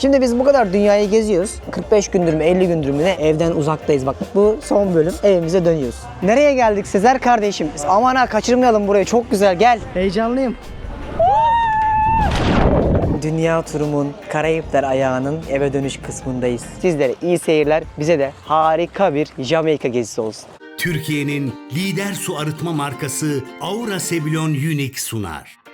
Şimdi biz bu kadar dünyayı geziyoruz. 45 gündür mü 50 gündür mü ne evden uzaktayız bak. Bu son bölüm evimize dönüyoruz. Nereye geldik Sezer kardeşim? Aman ha kaçırmayalım burayı çok güzel gel. Heyecanlıyım. Dünya turumun Karayipler ayağının eve dönüş kısmındayız. Sizlere iyi seyirler, bize de harika bir Jamaika gezisi olsun. Türkiye'nin lider su arıtma markası Aura Sebilon Unique sunar.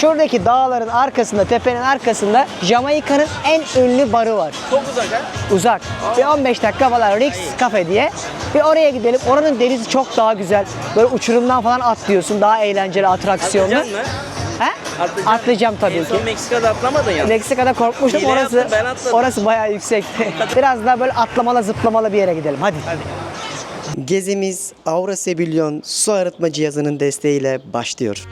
Şuradaki dağların arkasında, tepenin arkasında Jamaika'nın en ünlü barı var. Çok uzak ha. Uzak. Bir 15 dakika falan Rix Cafe diye. Bir oraya gidelim. Oranın denizi çok daha güzel. Böyle uçurumdan falan atlıyorsun. Daha eğlenceli, atraksiyonlu. Atlayacaksın mı? He? Atlayacaksın. Atlayacağım tabii En ki. son Meksika'da atlamadın ya. Meksika'da korkmuştum. Hile orası yaptın, ben atladım. orası bayağı yüksekti. Biraz daha böyle atlamalı, zıplamalı bir yere gidelim. Hadi. Gezimiz Aura Sebilyon su arıtma cihazının desteğiyle başlıyor.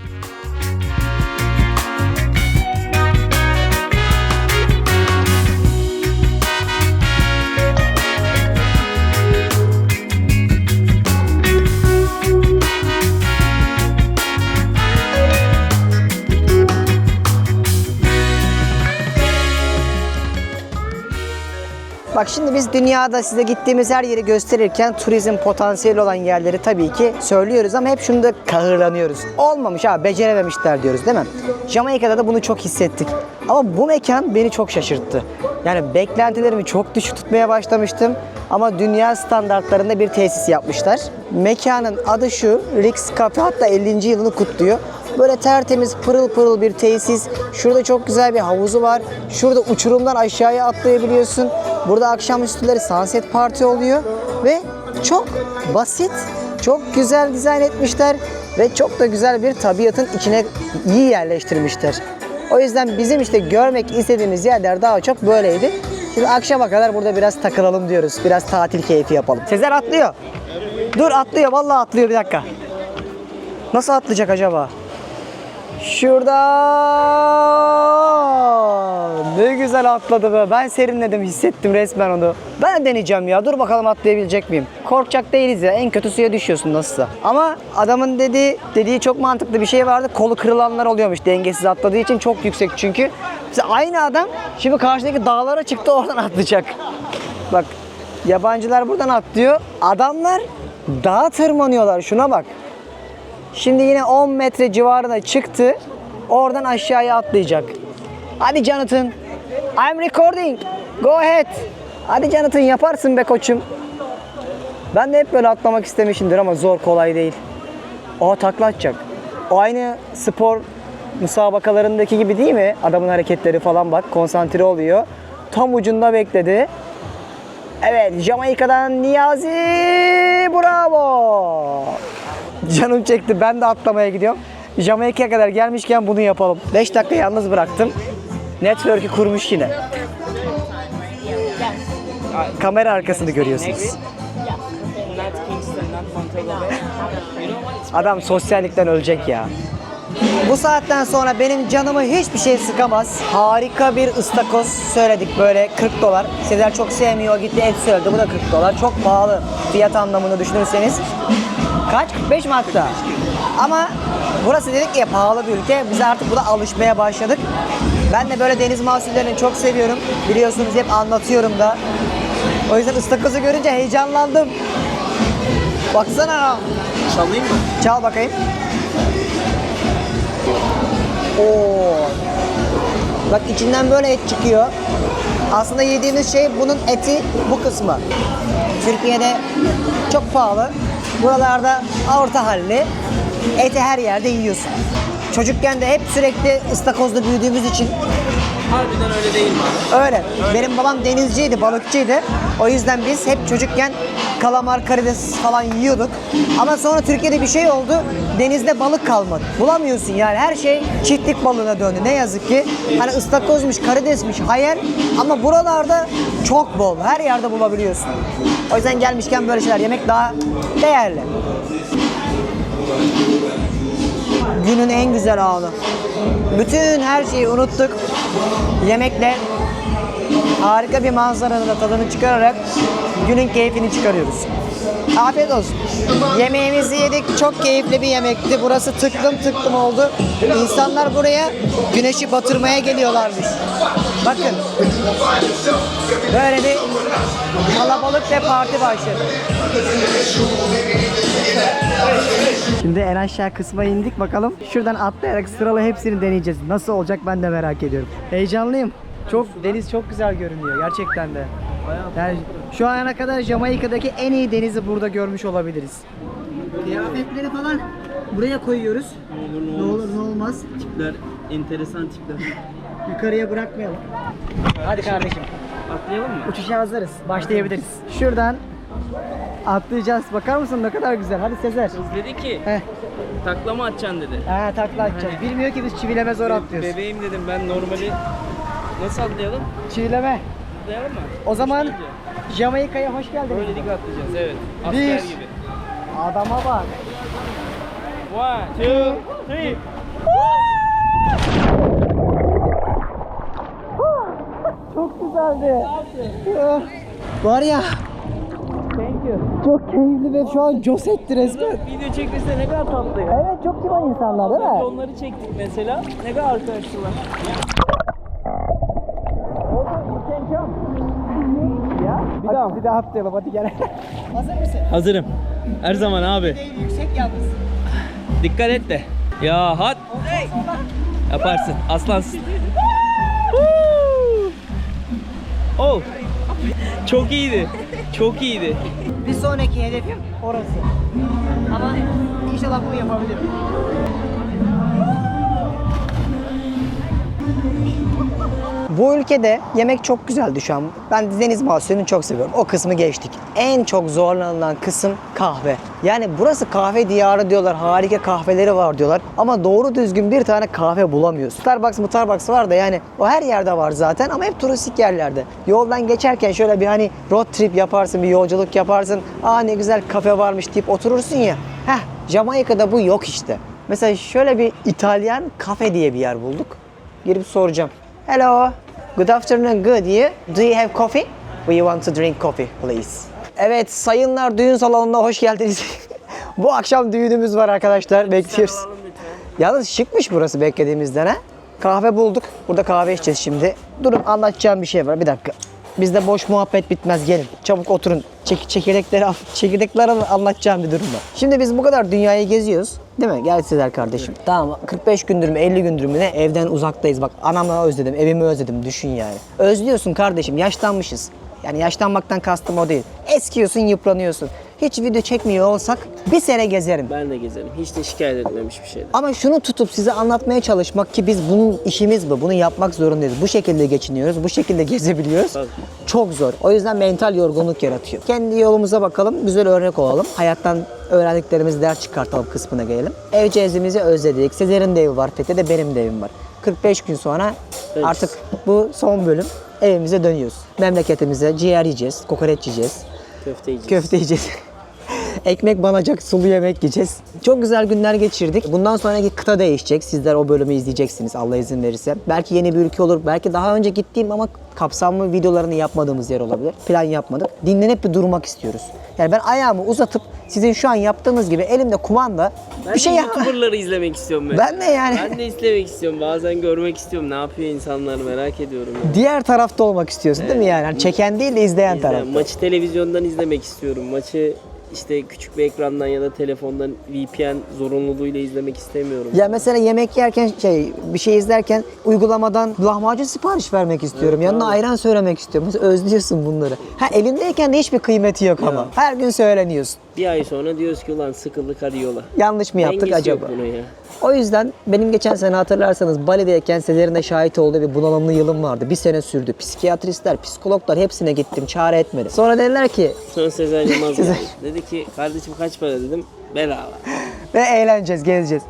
Bak şimdi biz dünyada size gittiğimiz her yeri gösterirken turizm potansiyeli olan yerleri tabii ki söylüyoruz ama hep şunu da kahırlanıyoruz. Olmamış ha becerememişler diyoruz değil mi? Jamaika'da da bunu çok hissettik. Ama bu mekan beni çok şaşırttı. Yani beklentilerimi çok düşük tutmaya başlamıştım. Ama dünya standartlarında bir tesis yapmışlar. Mekanın adı şu, Rix Cafe hatta 50. yılını kutluyor. Böyle tertemiz pırıl pırıl bir tesis. Şurada çok güzel bir havuzu var. Şurada uçurumdan aşağıya atlayabiliyorsun. Burada akşamüstüleri sunset parti oluyor. Ve çok basit, çok güzel dizayn etmişler. Ve çok da güzel bir tabiatın içine iyi yerleştirmişler. O yüzden bizim işte görmek istediğimiz yerler daha çok böyleydi. Şimdi akşama kadar burada biraz takılalım diyoruz. Biraz tatil keyfi yapalım. Sezer atlıyor. Dur atlıyor. Vallahi atlıyor bir dakika. Nasıl atlayacak acaba? Şurada ne güzel atladı be. Ben serinledim, hissettim resmen onu. Ben de deneyeceğim ya. Dur bakalım atlayabilecek miyim? Korkacak değiliz ya. En kötü suya düşüyorsun nasılsa. Ama adamın dediği dediği çok mantıklı bir şey vardı. Kolu kırılanlar oluyormuş dengesiz atladığı için çok yüksek çünkü. Mesela aynı adam şimdi karşıdaki dağlara çıktı oradan atlayacak. Bak yabancılar buradan atlıyor. Adamlar dağa tırmanıyorlar. Şuna bak. Şimdi yine 10 metre civarına çıktı. Oradan aşağıya atlayacak. Hadi Jonathan. I'm recording. Go ahead. Hadi Jonathan yaparsın be koçum. Ben de hep böyle atlamak istemişimdir ama zor kolay değil. O takla atacak. O aynı spor müsabakalarındaki gibi değil mi? Adamın hareketleri falan bak konsantre oluyor. Tam ucunda bekledi. Evet Jamaika'dan Niyazi bravo. Canım çekti ben de atlamaya gidiyorum. Jamaika'ya kadar gelmişken bunu yapalım. 5 dakika yalnız bıraktım. Network'ü kurmuş yine. Kamera arkasını görüyorsunuz. Adam sosyallikten ölecek ya. Bu saatten sonra benim canımı hiçbir şey sıkamaz. Harika bir ıstakoz söyledik böyle 40 dolar. Sezer çok sevmiyor gitti et söyledi bu da 40 dolar. Çok pahalı fiyat anlamında düşünürseniz. Kaç? 45 mi hatta? Ama burası dedik ya pahalı bir ülke. Biz artık buna alışmaya başladık. Ben de böyle deniz mahsullerini çok seviyorum. Biliyorsunuz hep anlatıyorum da. O yüzden ıstakozu görünce heyecanlandım. Baksana. çalayım mı? Çal bakayım. Oo. Bak içinden böyle et çıkıyor. Aslında yediğimiz şey bunun eti bu kısmı. Türkiye'de çok pahalı. Buralarda orta halli. Eti her yerde yiyorsun. Çocukken de hep sürekli ıstakozda büyüdüğümüz için Harbiden öyle değil mi öyle. Benim babam denizciydi, balıkçıydı. O yüzden biz hep çocukken kalamar, karides falan yiyorduk. Ama sonra Türkiye'de bir şey oldu. Denizde balık kalmadı. Bulamıyorsun yani. Her şey çiftlik balığına döndü. Ne yazık ki. Hani ıstakozmuş, karidesmiş, hayal. Ama buralarda çok bol. Her yerde bulabiliyorsun. O yüzden gelmişken böyle şeyler yemek daha değerli. Günün en güzel anı. Bütün her şeyi unuttuk. Yemekle harika bir manzaranın da tadını çıkararak günün keyfini çıkarıyoruz. Afiyet olsun. Yemeğimizi yedik. Çok keyifli bir yemekti. Burası tıklım tıklım oldu. İnsanlar buraya güneşi batırmaya geliyorlarmış. Bakın. Böyle bir kalabalık ve parti başladı. Şimdi en aşağı kısma indik bakalım. Şuradan atlayarak sıralı hepsini deneyeceğiz. Nasıl olacak ben de merak ediyorum. Heyecanlıyım. Çok deniz çok güzel görünüyor gerçekten de. Yani şu ana kadar Jamaika'daki en iyi denizi burada görmüş olabiliriz. Kıyafetleri falan buraya koyuyoruz. Ne olur ne olmaz. Tipler, enteresan tipler. Yukarıya bırakmayalım. Hadi kardeşim. Atlayalım mı? Uçuşa hazırız. Başlayabiliriz. Şuradan atlayacağız. Bakar mısın ne kadar güzel. Hadi Sezer. Kız dedi ki Heh. taklama atacaksın dedi. Ha takla atacağız. Bilmiyor ki biz çivileme zor atlıyoruz. Bebeğim dedim ben normali nasıl atlayalım? Çivileme. Atlayalım mı? O zaman. Jamaika'ya hoş geldiniz. Böyle dik atlayacağız evet. Asker Bir. gibi. Adama bak. One, two, three. Çok güzeldi. Ah, Var ya Thank you. çok keyifli ve şu an jos etti resmen. Video çekmesi ne kadar tatlı ya. Evet çok kibar insanlar değil mi? onları çektik mesela. Ne kadar arkadaşlar. Bir daha. Bir daha atlayalım hadi gel. Hazır mısın? Hazırım. Her zaman abi. Değil, yüksek yalnız. Dikkat et de. Ya hat. Yaparsın. Aslansın. oh. Çok iyiydi. Çok iyiydi. Bir sonraki hedefim orası. Ama inşallah bunu yapabilirim. Bu ülkede yemek çok güzeldi şu an. Ben deniz mahsulünü çok seviyorum. O kısmı geçtik. En çok zorlanılan kısım kahve. Yani burası kahve diyarı diyorlar. Harika kahveleri var diyorlar. Ama doğru düzgün bir tane kahve bulamıyorsun. Starbucks mı Starbucks var da yani o her yerde var zaten ama hep turistik yerlerde. Yoldan geçerken şöyle bir hani road trip yaparsın, bir yolculuk yaparsın. Aa ne güzel kafe varmış deyip oturursun ya. Heh, Jamaika'da bu yok işte. Mesela şöyle bir İtalyan kafe diye bir yer bulduk. Girip soracağım. Hello. Good afternoon. Good. You? Do you have coffee? We want to drink coffee, please. Evet, sayınlar düğün salonuna hoş geldiniz. Bu akşam düğünümüz var arkadaşlar. Bekliyoruz. Yalnız şıkmış burası beklediğimizden ha. Kahve bulduk. Burada kahve içeceğiz şimdi. Durun anlatacağım bir şey var. Bir dakika. Bizde boş muhabbet bitmez. Gelin. Çabuk oturun. Çek çekirdekleri al. Çekirdekleri anlatacağım bir durum var. Şimdi biz bu kadar dünyayı geziyoruz. Değil mi? Gel Sezer kardeşim. Tamam 45 gündür mü 50 gündür mü ne evden uzaktayız. Bak anamı özledim, evimi özledim. Düşün yani. Özlüyorsun kardeşim. Yaşlanmışız. Yani yaşlanmaktan kastım o değil. Eskiyorsun, yıpranıyorsun. Hiç video çekmiyor olsak bir sene gezerim. Ben de gezerim. Hiç de şikayet etmemiş bir şeyden. Ama şunu tutup size anlatmaya çalışmak ki biz bunun işimiz bu. Bunu yapmak zorundayız. Bu şekilde geçiniyoruz. Bu şekilde gezebiliyoruz. Tabii. Çok zor. O yüzden mental yorgunluk yaratıyor. Kendi yolumuza bakalım. Güzel örnek olalım. Hayattan öğrendiklerimizi ders çıkartalım kısmına gelelim. Ev cezimizi özledik. Sezer'in de evi var. Fethi'de benim de evim var. 45 gün sonra Evet. artık bu son bölüm evimize dönüyoruz. Memleketimize ciğer yiyeceğiz, kokoreç yiyeceğiz. Köfte yiyeceğiz. Köfte yiyeceğiz. Ekmek banacak, sulu yemek yiyeceğiz. Çok güzel günler geçirdik. Bundan sonraki kıta değişecek. Sizler o bölümü izleyeceksiniz Allah izin verirse. Belki yeni bir ülke olur. Belki daha önce gittiğim ama kapsamlı videolarını yapmadığımız yer olabilir. Plan yapmadık. Dinlenip bir durmak istiyoruz. Yani ben ayağımı uzatıp sizin şu an yaptığınız gibi elimde kumanda Ben bir şey de yap. YouTuber'ları izlemek istiyorum ben. Ben de yani. Ben de izlemek istiyorum. Bazen görmek istiyorum. Ne yapıyor insanlar merak ediyorum. ya. Diğer tarafta olmak istiyorsun değil mi yani? Çeken değil de izleyen İzle- taraf. Maçı televizyondan izlemek istiyorum. Maçı işte küçük bir ekrandan ya da telefondan VPN zorunluluğuyla izlemek istemiyorum. Ya mesela yemek yerken şey bir şey izlerken uygulamadan lahmacun sipariş vermek istiyorum. Evet, Yanına abi. ayran söylemek istiyorum. Mesela özlüyorsun bunları. Ha elindeyken de hiçbir kıymeti yok ama. Her gün söyleniyorsun. Bir ay sonra diyoruz ki ulan sıkıldık hadi yola. Yanlış mı yaptık Dengesi acaba? yok bunun ya. O yüzden benim geçen sene hatırlarsanız Bali'deyken Sezer'in de şahit olduğu bir bunalımlı yılım vardı. Bir sene sürdü. Psikiyatristler, psikologlar hepsine gittim. Çare etmedi. Sonra dediler ki Sonra Sezer Yılmaz geldi. Dedi ki kardeşim kaç para dedim. Bedava. ve eğleneceğiz, gezeceğiz.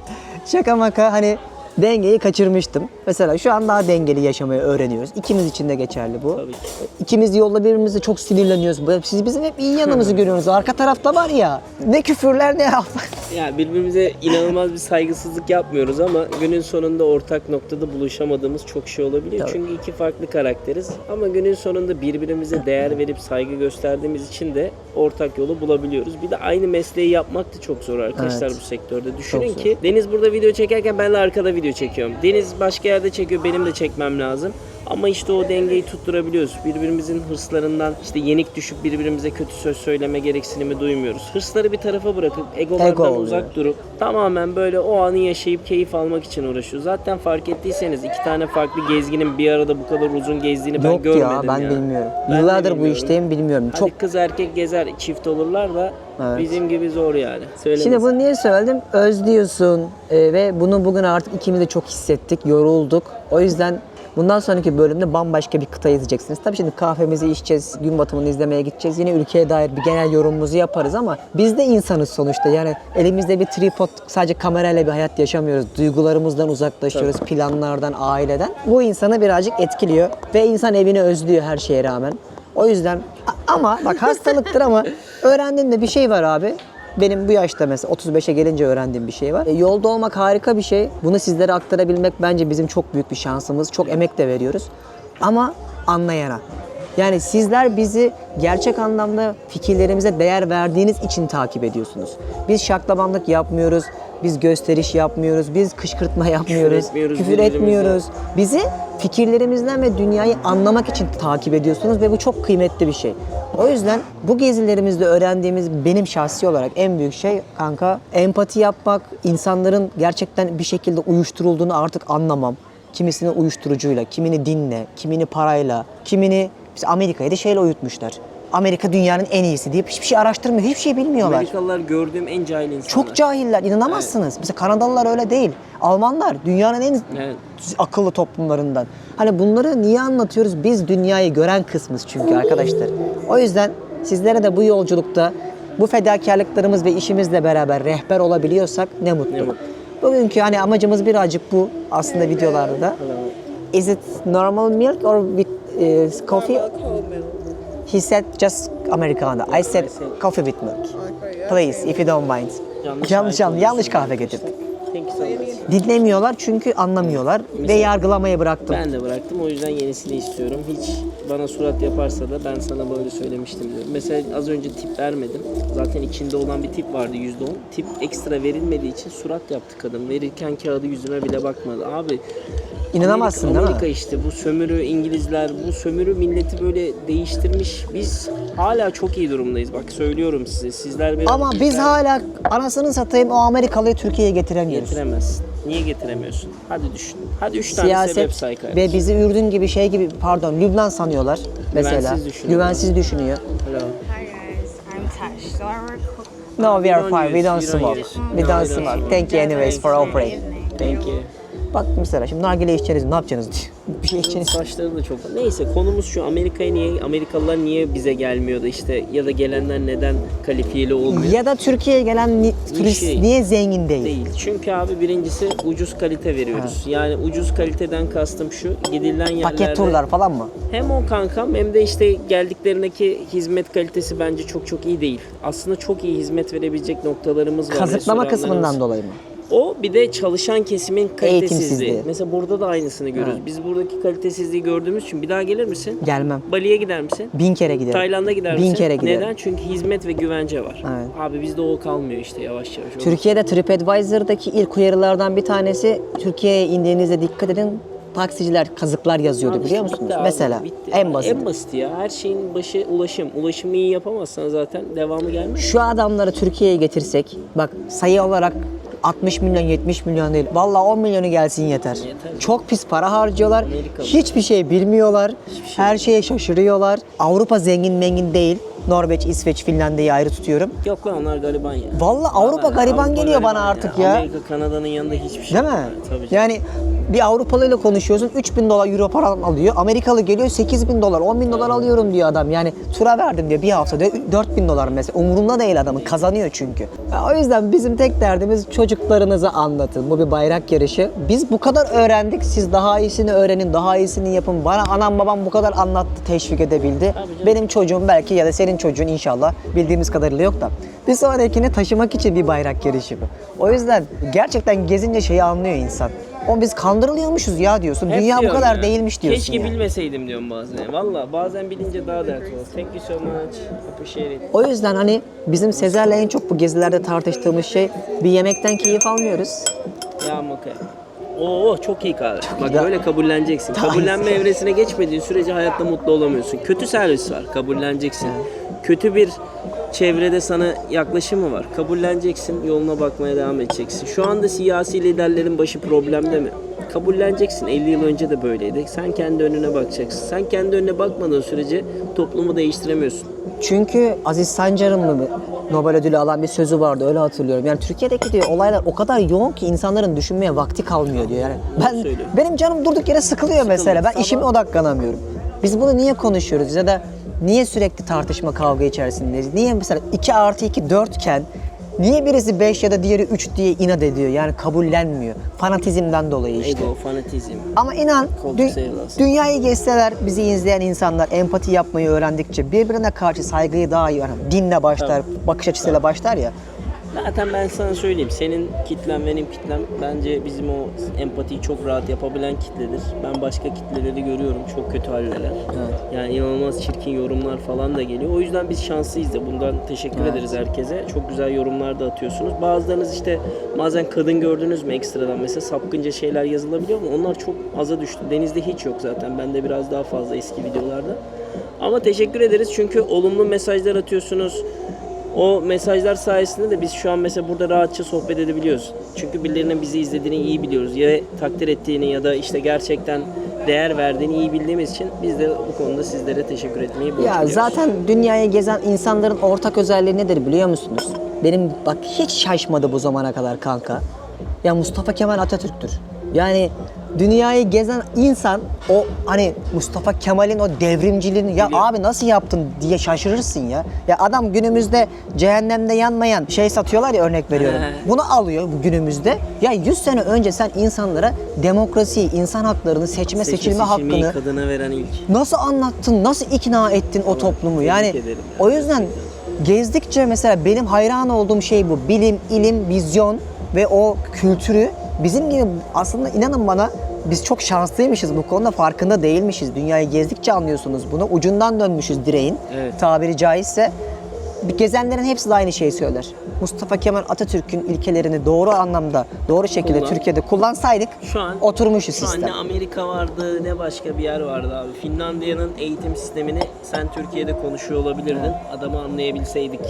Şaka maka hani dengeyi kaçırmıştım. Mesela şu an daha dengeli yaşamayı öğreniyoruz. İkimiz için de geçerli bu. Tabii ki. İkimiz yolda birbirimize çok sinirleniyoruz. Siz bizim hep iyi yanımızı görüyorsunuz. Arka tarafta var ya ne küfürler ne Ya birbirimize inanılmaz bir saygısızlık yapmıyoruz ama günün sonunda ortak noktada buluşamadığımız çok şey olabiliyor. Tabii. Çünkü iki farklı karakteriz ama günün sonunda birbirimize değer verip saygı gösterdiğimiz için de ortak yolu bulabiliyoruz. Bir de aynı mesleği yapmak da çok zor arkadaşlar Evet. bu sektörde. Düşünün ki Deniz burada video çekerken ben de arkada video çekiyorum. Deniz başka yerde çekiyor benim de çekmem lazım. Ama işte o dengeyi tutturabiliyoruz. Birbirimizin hırslarından işte yenik düşüp birbirimize kötü söz söyleme gereksinimi duymuyoruz. Hırsları bir tarafa bırakıp egolardan Ego oluyor. uzak durup tamamen böyle o anı yaşayıp keyif almak için uğraşıyoruz. Zaten fark ettiyseniz iki tane farklı gezginin bir arada bu kadar uzun gezdiğini ben Yok görmedim ya ben bilmiyorum. Ben Yıllardır bu bilmiyorum. işteyim bilmiyorum. Hadi Çok kız erkek gezer çift olurlar da Evet. bizim gibi zor yani. Söylemesin. Şimdi bunu niye söyledim? Özlüyorsun e, ve bunu bugün artık ikimiz de çok hissettik, yorulduk. O yüzden bundan sonraki bölümde bambaşka bir kıta izleyeceksiniz. Tabii şimdi kahvemizi içeceğiz, gün batımını izlemeye gideceğiz. Yine ülkeye dair bir genel yorumumuzu yaparız ama biz de insanız sonuçta. Yani elimizde bir tripod, sadece kamerayla bir hayat yaşamıyoruz. Duygularımızdan uzaklaşıyoruz, planlardan, aileden. Bu insanı birazcık etkiliyor ve insan evini özlüyor her şeye rağmen. O yüzden ama bak hastalıktır ama öğrendiğimde bir şey var abi. Benim bu yaşta mesela 35'e gelince öğrendiğim bir şey var. E, yolda olmak harika bir şey. Bunu sizlere aktarabilmek bence bizim çok büyük bir şansımız. Çok emek de veriyoruz. Ama anlayana. Yani sizler bizi gerçek anlamda fikirlerimize değer verdiğiniz için takip ediyorsunuz. Biz şaklabanlık yapmıyoruz. Biz gösteriş yapmıyoruz. Biz kışkırtma yapmıyoruz. etmiyoruz Küfür etmiyoruz. Bizi fikirlerimizden ve dünyayı anlamak için takip ediyorsunuz ve bu çok kıymetli bir şey. O yüzden bu gezilerimizde öğrendiğimiz benim şahsi olarak en büyük şey kanka empati yapmak, insanların gerçekten bir şekilde uyuşturulduğunu artık anlamam. Kimisini uyuşturucuyla, kimini dinle, kimini parayla, kimini biz Amerika'yı da şeyle uyutmuşlar. Amerika dünyanın en iyisi deyip hiçbir şey araştırmıyor, hiçbir şey bilmiyorlar. Amerikalılar gördüğüm en cahil insanlar. Çok cahiller, inanamazsınız. Mesela Kanadalılar öyle değil. Almanlar dünyanın en Evet. akıllı toplumlarından. Hani bunları niye anlatıyoruz? Biz dünyayı gören kısmız çünkü arkadaşlar. O yüzden sizlere de bu yolculukta bu fedakarlıklarımız ve işimizle beraber rehber olabiliyorsak ne mutlu. Ne mutlu. Bugünkü hani amacımız birazcık bu aslında videolarda da. Is it normal milk or with uh, coffee? He said just Americano. I said coffee with milk. Please if you don't mind. Yanlış yanlış, yanlış koyuyorsun. kahve getirdim. Thank you so much. Dinlemiyorlar çünkü anlamıyorlar ve yargılamayı bıraktım. Ben de bıraktım o yüzden yenisini istiyorum. Hiç bana surat yaparsa da ben sana böyle söylemiştim diyorum. Mesela az önce tip vermedim. Zaten içinde olan bir tip vardı %10. Tip ekstra verilmediği için surat yaptı kadın. Verirken kağıdı yüzüme bile bakmadı. Abi İnanamazsın Amerika, değil mi? Amerika işte bu sömürü İngilizler bu sömürü milleti böyle değiştirmiş. Biz hala çok iyi durumdayız. Bak söylüyorum size. Sizler bir Ama biz hala anasını satayım o Amerikalıyı Türkiye'ye getiremiyoruz. getiremezsin. Niye getiremiyorsun? Hadi düşün. Hadi üç tane sebep Siyaset say ve kardeşim. bizi Ürdün gibi şey gibi pardon Lübnan sanıyorlar mesela. Güvensiz düşünüyor. Güvensiz düşünüyor. Hello. Hi guys, I'm Tash. So I work. No, we are fine. We don't smoke. We don't smoke. Thank you anyways for offering. Thank you. Bak mesela şimdi nargile içeceğiz ne yapacaksınız? bir şey içeceğiniz. Saçları da çok. Neyse konumuz şu Amerika'ya niye Amerikalılar niye bize gelmiyordu işte ya da gelenler neden kalifiyeli olmuyor? Ya da Türkiye'ye gelen ni- turist şey. niye zengin değil? Değil. Çünkü abi birincisi ucuz kalite veriyoruz. Yani ucuz kaliteden kastım şu gidilen yerlerde Paket turlar falan mı? hem o kankam hem de işte geldiklerindeki hizmet kalitesi bence çok çok iyi değil. Aslında çok iyi hizmet verebilecek noktalarımız var. Kazıklama kısmından dolayı mı? O bir de çalışan kesimin kalitesizliği. Mesela burada da aynısını görüyoruz. Biz buradaki kalitesizliği gördüğümüz için bir daha gelir misin? Gelmem. Bali'ye gider misin? Bin kere giderim. Tayland'a gider Bin misin? kere giderim. Neden? Çünkü hizmet ve güvence var. Evet. Abi bizde o kalmıyor işte yavaş yavaş. Türkiye'de TripAdvisor'daki ilk uyarılardan bir tanesi Türkiye'ye indiğinizde dikkat edin taksiciler kazıklar yazıyordu Abi biliyor işte musunuz? bitti abi, Mesela bitti. en basit. En basit ya. Her şeyin başı ulaşım. Ulaşımı iyi yapamazsan zaten devamı gelmez. Şu adamları Türkiye'ye getirsek bak sayı olarak 60 milyon 70 milyon değil. Vallahi 10 milyonu gelsin yeter. Yeter. Çok pis para harcıyorlar. Amerikalı. Hiçbir şey bilmiyorlar. Her şeye şaşırıyorlar. Avrupa zengin mengin değil. Norveç, İsveç, Finlandiya'yı ayrı tutuyorum. Yok lan onlar gariban ya. Vallahi Avrupa Vallahi gariban Avrupa geliyor bana gariban artık ya. Amerika, Kanada'nın yanında hiçbir şey Değil mi? yok. Tabii canım. Yani bir Avrupalı ile konuşuyorsun 3000 dolar euro para alıyor. Amerikalı geliyor 8000 dolar 10 bin dolar alıyorum diyor adam. Yani tura verdim diyor bir hafta diyor 4000 dolar mesela. Umurunda değil adamın kazanıyor çünkü. Ya o yüzden bizim tek derdimiz çocuk çocuklarınıza anlatın. Bu bir bayrak yarışı. Biz bu kadar öğrendik. Siz daha iyisini öğrenin, daha iyisini yapın. Bana anam babam bu kadar anlattı, teşvik edebildi. Benim çocuğum belki ya da senin çocuğun inşallah bildiğimiz kadarıyla yok da. Bir sonrakini taşımak için bir bayrak bu. O yüzden gerçekten gezince şeyi anlıyor insan. O biz kandırılıyormuşuz ya diyorsun. Hep Dünya bu diyorum kadar ya. değilmiş diyorsun Keşke ya. bilmeseydim diyorum bazen. Valla bazen bilince daha dert olur. Thank you so much. Appreciate it. O yüzden hani bizim Sezer'le en çok bu gezilerde tartıştığımız şey bir yemekten keyif almıyoruz. Ya maka. Oo çok iyi kahve. Bak güzel. böyle kabulleneceksin. Kabullenme evresine geçmediğin sürece hayatta mutlu olamıyorsun. Kötü servis var. Kabulleneceksin. Kötü bir çevrede sana yaklaşımı var. Kabulleneceksin. Yoluna bakmaya devam edeceksin. Şu anda siyasi liderlerin başı problemde mi? Kabulleneceksin. 50 yıl önce de böyleydi. Sen kendi önüne bakacaksın. Sen kendi önüne bakmadığın sürece toplumu değiştiremiyorsun. Çünkü Aziz Sancar'ın mı Nobel ödülü alan bir sözü vardı öyle hatırlıyorum. Yani Türkiye'deki diyor olaylar o kadar yoğun ki insanların düşünmeye vakti kalmıyor diyor. Yani ben benim canım durduk yere sıkılıyor mesela. Ben Sabah- işime odaklanamıyorum. Biz bunu niye konuşuyoruz ya da niye sürekli tartışma kavga içerisindeyiz? Niye mesela 2 artı 2 4 iken niye birisi 5 ya da diğeri 3 diye inat ediyor? Yani kabullenmiyor. Fanatizmden dolayı işte. Ego, fanatizm. Ama inan dü- dünyayı gezseler bizi izleyen insanlar empati yapmayı öğrendikçe birbirine karşı saygıyı daha iyi öğren. Dinle başlar, bakış açısıyla başlar ya. Zaten ben sana söyleyeyim. Senin kitlen benim kitlem bence bizim o empatiyi çok rahat yapabilen kitledir. Ben başka kitleleri görüyorum. Çok kötü haldeler. Yani inanılmaz çirkin yorumlar falan da geliyor. O yüzden biz şanslıyız da bundan teşekkür ederiz herkese. Çok güzel yorumlar da atıyorsunuz. Bazılarınız işte bazen kadın gördünüz mü ekstradan mesela sapkınca şeyler yazılabiliyor mu? Onlar çok aza düştü. Denizde hiç yok zaten. Bende biraz daha fazla eski videolarda. Ama teşekkür ederiz çünkü olumlu mesajlar atıyorsunuz. O mesajlar sayesinde de biz şu an mesela burada rahatça sohbet edebiliyoruz. Çünkü birilerinin bizi izlediğini iyi biliyoruz. Ya takdir ettiğini ya da işte gerçekten değer verdiğini iyi bildiğimiz için biz de bu konuda sizlere teşekkür etmeyi Ya borçluyuz. zaten dünyayı gezen insanların ortak özelliği nedir biliyor musunuz? Benim bak hiç şaşmadı bu zamana kadar kanka. Ya Mustafa Kemal Atatürk'tür. Yani dünyayı gezen insan o hani Mustafa Kemal'in o devrimciliğini ya abi nasıl yaptın diye şaşırırsın ya. Ya adam günümüzde cehennemde yanmayan şey satıyorlar ya örnek veriyorum. Bunu alıyor günümüzde. Ya 100 sene önce sen insanlara demokrasiyi, insan haklarını, seçme, Seçme, seçilme seçilmeyi hakkını kadına veren ilk. Nasıl anlattın, nasıl ikna ettin o toplumu? tebrik Yani ederim. o yüzden gezdikçe mesela benim hayran olduğum şey bu. Bilim, ilim, vizyon ve o kültürü bizim gibi aslında inanın bana biz çok şanslıymışız bu konuda farkında değilmişiz. Dünyayı gezdikçe anlıyorsunuz bunu. Ucundan dönmüşüz direğin Evet. tabiri caizse. Gezenlerin hepsi de aynı şeyi söyler. Mustafa Kemal Atatürk'ün ilkelerini doğru anlamda, doğru şekilde Kullan. Türkiye'de kullansaydık Şu an oturmuşuz Şu an sistem. ne Amerika vardı ne başka bir yer vardı abi. Finlandiya'nın eğitim sistemini sen Türkiye'de konuşuyor olabilirdin. Adamı anlayabilseydik.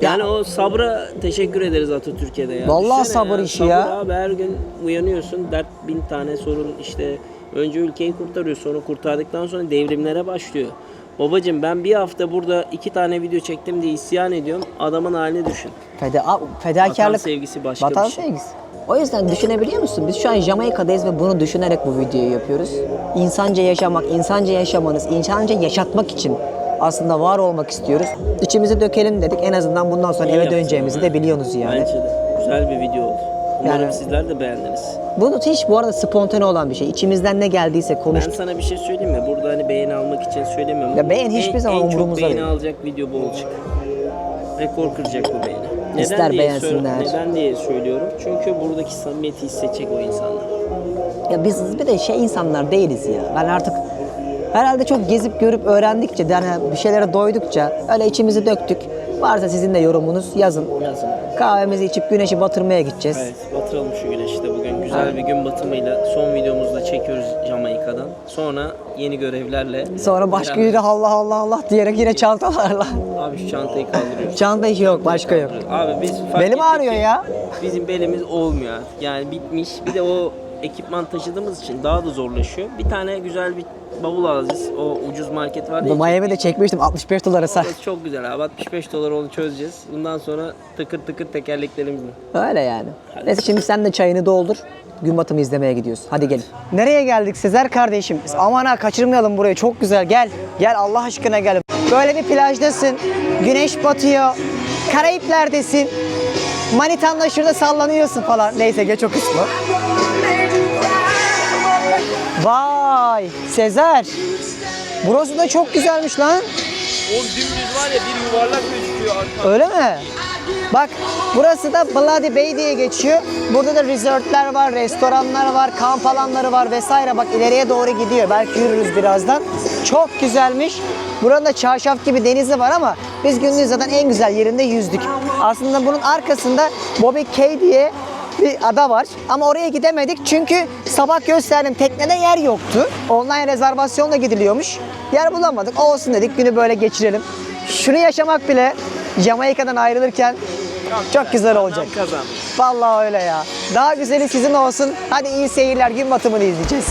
Yani o sabra teşekkür ederiz Atatürk'e de ya. Vallahi sabır işi sabır ya. abi her gün uyanıyorsun dert bin tane sorun işte önce ülkeyi kurtarıyor sonra kurtardıktan sonra devrimlere başlıyor. Babacım ben bir hafta burada iki tane video çektim diye isyan ediyorum. Adamın halini düşün. Feda, fedakarlık. Vatan sevgisi başka Vatan bir şey. sevgisi. O yüzden düşünebiliyor musun? Biz şu an Jamaika'dayız ve bunu düşünerek bu videoyu yapıyoruz. İnsanca yaşamak, insanca yaşamanız, insanca yaşatmak için aslında var olmak istiyoruz. İçimizi dökelim dedik. En azından bundan sonra İyi eve yaptın döneceğimizi ama. de biliyorsunuz yani. Bence de. Güzel bir video oldu. Umarım Yani- sizler de beğendiniz. Bunu hiç bu arada spontane olan bir şey. İçimizden ne geldiyse Ben konuştuk. sana bir şey söyleyeyim mi? Burada hani beğeni almak için söylemiyorum. Ya beğen hiçbir En- zaman En çok umurumuzda beğeni değil. alacak video bu olacak. Rekor kıracak bu beğeni. Neden İster diye beğensinler. neden diye söylüyorum? Çünkü buradaki samimiyeti hissedecek o insanlar. Ya biz bir de şey insanlar değiliz ya. Ben artık herhalde çok gezip görüp öğrendikçe, yani bir şeylere doydukça öyle içimizi döktük. Varsa sizin de yorumunuz yazın. Yazın. Kahvemizi içip güneşi batırmaya gideceğiz. Evet, batıralım şu güneşi de bugün. Güzel bir gün batımıyla son videomuzu da çekiyoruz Jamaika'dan. Sonra yeni görevlerle. Sonra başka Beraber- yürü Allah Allah Allah diyerek yine çantalarla. Abi şu çantayı kaldırıyoruz. Çanta yok, başka yok. Abi biz fark Belim ağrıyor ya. Bizim belimiz olmuyor artık. Yani bitmiş. Bir de o ekipman taşıdığımız için daha da zorlaşıyor. Bir tane güzel bir bavul alacağız. O ucuz market var ya. Miami'de çekmiştim 65 dolara sar. Orası çok güzel abi. 65 dolar onu çözeceğiz. Bundan sonra tıkır tıkır tekerleklerimizle. Öyle yani. Neyse şimdi sen de çayını doldur. Gün batımı izlemeye gidiyoruz. Hadi gelin. Nereye geldik Sezer kardeşim? Aman ha kaçırmayalım burayı. Çok güzel. Gel. Gel Allah aşkına gel. Böyle bir plajdasın. Güneş batıyor. Karayipler'desin. Manitanla şurada sallanıyorsun falan. Neyse geç o kısmı. Vay Sezer. Burası da çok güzelmiş lan. O dümdüz var ya bir yuvarlak gözüküyor arka. Öyle mi? Bak burası da Bloody Bay diye geçiyor. Burada da resortlar var, restoranlar var, kamp alanları var vesaire. Bak ileriye doğru gidiyor. Belki yürürüz birazdan. Çok güzelmiş. Buranın da çarşaf gibi denizi var ama biz gündüz zaten en güzel yerinde yüzdük. Aslında bunun arkasında Bobby Cay diye bir ada var. Ama oraya gidemedik çünkü sabah gösterdim teknede yer yoktu. Online rezervasyonla gidiliyormuş. Yer bulamadık. Olsun dedik günü böyle geçirelim. Şunu yaşamak bile Jamaika'dan ayrılırken çok güzel olacak. Vallahi öyle ya. Daha güzeli sizin olsun. Hadi iyi seyirler. Gün batımını izleyeceğiz.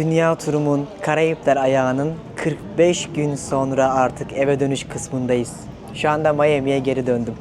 Dünya turumun Karayipler ayağının 45 gün sonra artık eve dönüş kısmındayız. Şu anda Miami'ye geri döndüm.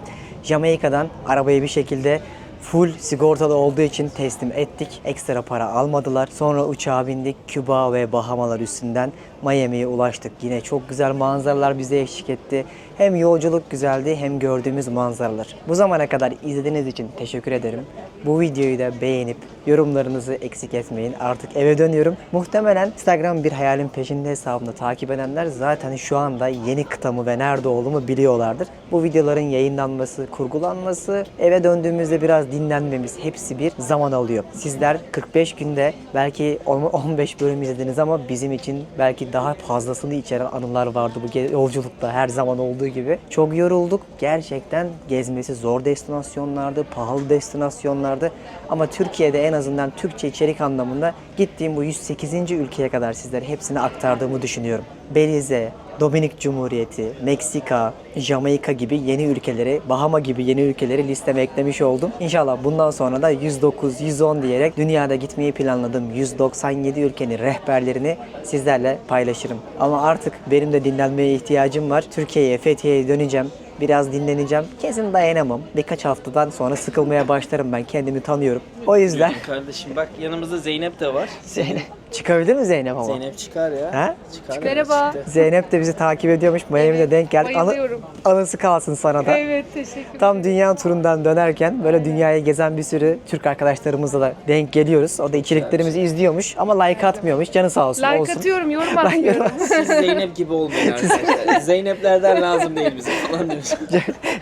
Jamaika'dan arabayı bir şekilde full sigortalı olduğu için teslim ettik. Ekstra para almadılar. Sonra uçağa bindik. Küba ve Bahamalar üstünden Miami'ye ulaştık. Yine çok güzel manzaralar bize eşlik etti. Hem yolculuk güzeldi hem gördüğümüz manzaralar. Bu zamana kadar izlediğiniz için teşekkür ederim. Bu videoyu da beğenip yorumlarınızı eksik etmeyin. Artık eve dönüyorum. Muhtemelen Instagram bir hayalin peşinde hesabını takip edenler zaten şu anda yeni kıtamı ve nerede olduğumu biliyorlardır. Bu videoların yayınlanması, kurgulanması, eve döndüğümüzde biraz dinlenmemiz hepsi bir zaman alıyor. Sizler 45 günde belki 15 bölüm izlediniz ama bizim için belki daha fazlasını içeren anılar vardı bu yolculukta her zaman olduğu gibi. Çok yorulduk. Gerçekten gezmesi zor destinasyonlardı, pahalı destinasyonlardı. Ama Türkiye'de en azından Türkçe içerik anlamında gittiğim bu 108. ülkeye kadar sizlere hepsini aktardığımı düşünüyorum. Belize, Dominik Cumhuriyeti, Meksika, Jamaika gibi yeni ülkeleri, Bahama gibi yeni ülkeleri listeme eklemiş oldum. İnşallah bundan sonra da 109, 110 diyerek dünyada gitmeyi planladığım 197 ülkenin rehberlerini sizlerle paylaşırım. Ama artık benim de dinlenmeye ihtiyacım var. Türkiye'ye, Fethiye'ye döneceğim. Biraz dinleneceğim. Kesin dayanamam. Birkaç haftadan sonra sıkılmaya başlarım ben. Kendimi tanıyorum. O yüzden Kardeşim bak yanımızda Zeynep de var. Zeynep çıkabilir mi Zeynep ama? Zeynep çıkar ya. Ha? Çıkar. Merhaba. Zeynep de bizi takip ediyormuş. Miami'de denk geldik. Anı- bayılıyorum. anısı kalsın sana da. Evet teşekkür Tam dünya turundan dönerken böyle dünyayı gezen bir sürü Türk arkadaşlarımızla da denk geliyoruz. O da içeriklerimizi izliyormuş ama like atmıyormuş. Canı sağ olsun. Like olsun. atıyorum, yorum atmıyorum. yorum- Siz Zeynep gibi olmayın arkadaşlar. Zeyneplerden lazım değil bize falan demiş.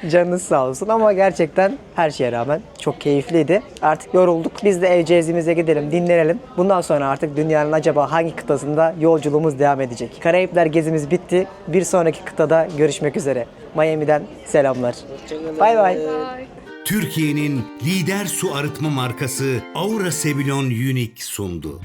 Canınız sağ olsun ama gerçekten her şeye rağmen çok keyifliydi. Artık yorulduk. Biz de evceğizimize gidelim, dinlenelim. Bundan sonra artık dünyanın acaba hangi kıtasında yolculuğumuz devam edecek? Karayipler gezimiz bitti. Bir sonraki kıtada görüşmek üzere. Miami'den selamlar. Bay bay. Türkiye'nin lider su arıtma markası Aura Sebilon Unique sundu.